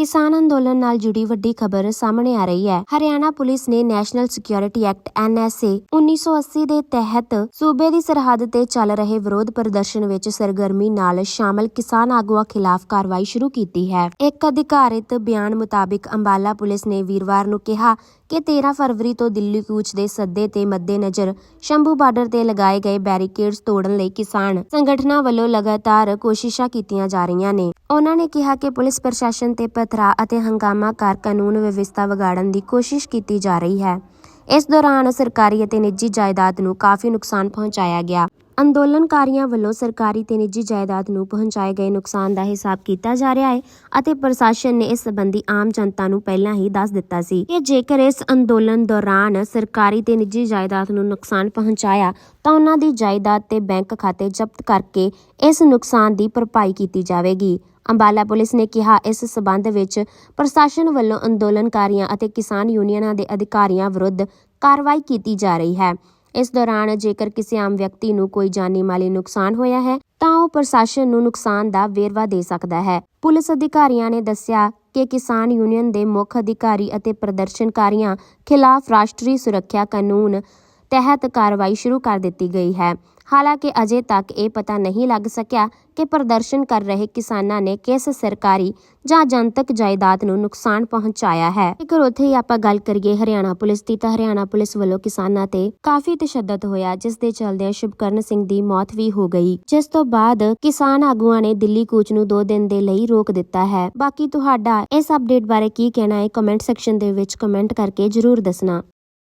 ਕਿਸਾਨ ਅੰਦੋਲਨ ਨਾਲ ਜੁੜੀ ਵੱਡੀ ਖਬਰ ਸਾਹਮਣੇ ਆ ਰਹੀ ਹੈ। ਹਰਿਆਣਾ ਪੁਲਿਸ ਨੇ ਨੈਸ਼ਨਲ ਸਿਕਿਉਰਿਟੀ ਐਕਟ ਐਨਐਸਏ 1980 ਦੇ ਤਹਿਤ ਸੂਬੇ ਦੀ ਸਰਹੱਦ ਤੇ ਚੱਲ ਰਹੇ ਵਿਰੋਧ ਪ੍ਰਦਰਸ਼ਨ ਵਿੱਚ ਸਰਗਰਮੀ ਨਾਲ ਸ਼ਾਮਲ ਕਿਸਾਨ ਆਗੂਆਂ ਖਿਲਾਫ ਕਾਰਵਾਈ ਸ਼ੁਰੂ ਕੀਤੀ ਹੈ। ਇੱਕ ਅਧਿਕਾਰਿਤ ਬਿਆਨ ਮੁਤਾਬਿਕ ਅੰਬਾਲਾ ਪੁਲਿਸ ਨੇ ਵੀਰਵਾਰ ਨੂੰ ਕਿਹਾ ਕਿ 13 ਫਰਵਰੀ ਤੋਂ ਦਿੱਲੀ ਕੂਚ ਦੇ ਸੱਦੇ ਤੇ ਮੱਦੇਨਜ਼ਰ ਸ਼ੰਭੂ ਬਾਰਡਰ ਤੇ ਲਗਾਏ ਗਏ ਬੈਰੀਕੇਡਸ ਤੋੜਨ ਲਈ ਕਿਸਾਨ ਸੰਗਠਨਾਂ ਵੱਲੋਂ ਲਗਾਤਾਰ ਕੋਸ਼ਿਸ਼ਾਂ ਕੀਤੀਆਂ ਜਾ ਰਹੀਆਂ ਨੇ। ਉਹਨਾਂ ਨੇ ਕਿਹਾ ਕਿ ਪੁਲਿਸ ਪ੍ਰਸ਼ਾਸਨ ਤੇ ਪਥਰਾ ਅਤੇ ਹੰਗਾਮਾ ਕਰ ਕਾਨੂੰਨ ਵਿਵਸਥਾ ਵਿਗਾੜਨ ਦੀ ਕੋਸ਼ਿਸ਼ ਕੀਤੀ ਜਾ ਰਹੀ ਹੈ। ਇਸ ਦੌਰਾਨ ਸਰਕਾਰੀ ਅਤੇ ਨਿੱਜੀ ਜਾਇਦਾਦ ਨੂੰ ਕਾਫੀ ਨੁਕਸਾਨ ਪਹੁੰਚਾਇਆ ਗਿਆ। ਅੰਦੋਲਨਕਾਰੀਆਂ ਵੱਲੋਂ ਸਰਕਾਰੀ ਤੇ ਨਿੱਜੀ ਜਾਇਦਾਦ ਨੂੰ ਪਹੁੰਚਾਏ ਗਏ ਨੁਕਸਾਨ ਦਾ ਹਿਸਾਬ ਕੀਤਾ ਜਾ ਰਿਹਾ ਹੈ ਅਤੇ ਪ੍ਰਸ਼ਾਸਨ ਨੇ ਇਸ ਸੰਬੰਧੀ ਆਮ ਜਨਤਾ ਨੂੰ ਪਹਿਲਾਂ ਹੀ ਦੱਸ ਦਿੱਤਾ ਸੀ ਕਿ ਜੇਕਰ ਇਸ ਅੰਦੋਲਨ ਦੌਰਾਨ ਸਰਕਾਰੀ ਤੇ ਨਿੱਜੀ ਜਾਇਦਾਦ ਨੂੰ ਨੁਕਸਾਨ ਪਹੁੰਚਾਇਆ, ਤਾਂ ਉਹਨਾਂ ਦੀ ਜਾਇਦਾਦ ਤੇ ਬੈਂਕ ਖਾਤੇ ਜ਼ਬਤ ਕਰਕੇ ਇਸ ਨੁਕਸਾਨ ਦੀ ਭਰਪਾਈ ਕੀਤੀ ਜਾਵੇਗੀ। ਅੰਬਾਲਾ ਪੁਲਿਸ ਨੇ ਕਿਹਾ, ਇਸ ਸਬੰਧ ਵਿੱਚ ਪ੍ਰਸ਼ਾਸਨ ਵੱਲੋਂ ਅੰਦੋਲਨਕਾਰੀਆਂ ਅਤੇ ਕਿਸਾਨ ਯੂਨੀਅਨਾਂ ਦੇ ਅਧਿਕਾਰੀਆਂ ਵਿਰੁੱਧ ਕਾਰਵਾਈ ਕੀਤੀ ਜਾ ਰਹੀ ਹੈ। ਇਸ ਦੌਰਾਨ ਜੇਕਰ ਕਿਸੇ ਆਮ ਵਿਅਕਤੀ ਨੂੰ ਕੋਈ ਜਾਨੀ ਮਾਲੀ ਨੁਕਸਾਨ ਹੋਇਆ ਹੈ, ਤਾਂ ਉਹ ਪ੍ਰਸ਼ਾਸਨ ਨੂੰ ਨੁਕਸਾਨ ਦਾ ਵੇਰਵਾ ਦੇ ਸਕਦਾ ਹੈ। ਪੁਲਿਸ ਅਧਿਕਾਰੀਆਂ ਨੇ ਦੱਸਿਆ ਕਿ ਕਿਸਾਨ ਯੂਨੀਅਨ ਦੇ ਮੁੱਖ ਅਧਿਕਾਰੀ ਅਤੇ ਪ੍ਰਦਰਸ਼ਨਕਾਰੀਆਂ ਖਿਲਾਫ ਰਾਸ਼ਟਰੀ ਸੁਰੱਖਿਆ ਕਾਨੂੰਨ ਤਹਿਤ ਕਾਰਵਾਈ ਸ਼ੁਰੂ ਕਰ ਦਿੱਤੀ ਗਈ ਹੈ। ਹਾਲਾਂਕਿ ਅਜੇ ਤੱਕ ਇਹ ਪਤਾ ਨਹੀਂ ਲੱਗ ਸਕਿਆ ਕਿ ਪ੍ਰਦਰਸ਼ਨ ਕਰ ਰਹੇ ਕਿਸਾਨਾਂ ਨੇ ਕਿਸ ਸਰਕਾਰੀ ਜਾਂ ਜਨਤਕ ਜਾਇਦਾਦ ਨੂੰ ਨੁਕਸਾਨ ਪਹੁੰਚਾਇਆ ਹੈ। ਜੇਕਰ ਉੱਥੇ ਹੀ ਆਪਾਂ ਗੱਲ ਕਰੀਏ, ਹਰਿਆਣਾ ਪੁਲਿਸ ਦੀ, ਤਾਂ ਹਰਿਆਣਾ ਪੁਲਿਸ ਵੱਲੋਂ ਕਿਸਾਨਾਂ ਤੇ ਕਾਫੀ ਤਸ਼ੱਦਦ ਹੋਇਆ, ਜਿਸ ਦੇ ਚਲਦਿਆਂ ਸ਼ੁਭਕਰਨ ਸਿੰਘ ਦੀ ਮੌਤ ਵੀ ਹੋ ਗਈ। ਜਿਸ ਤੋਂ ਬਾਅਦ ਕਿਸਾਨ ਆਗੂਆਂ ਨੇ ਦਿੱਲੀ ਕੂਚ ਨੂੰ 2 ਦਿਨ ਦੇ ਲਈ ਰੋਕ ਦਿੱਤਾ ਹੈ। ਬਾਕੀ ਤੁਹਾਡਾ ਇਸ ਅਪਡੇਟ ਬਾਰੇ ਕੀ ਕਹਿਣਾ ਹੈ, ਕਮੈਂਟ ਸੈਕਸ਼ਨ ਦੇ ਵਿੱਚ ਕਮੈਂਟ ਕਰਕੇ ਜਰੂਰ ਦੱਸਣਾ।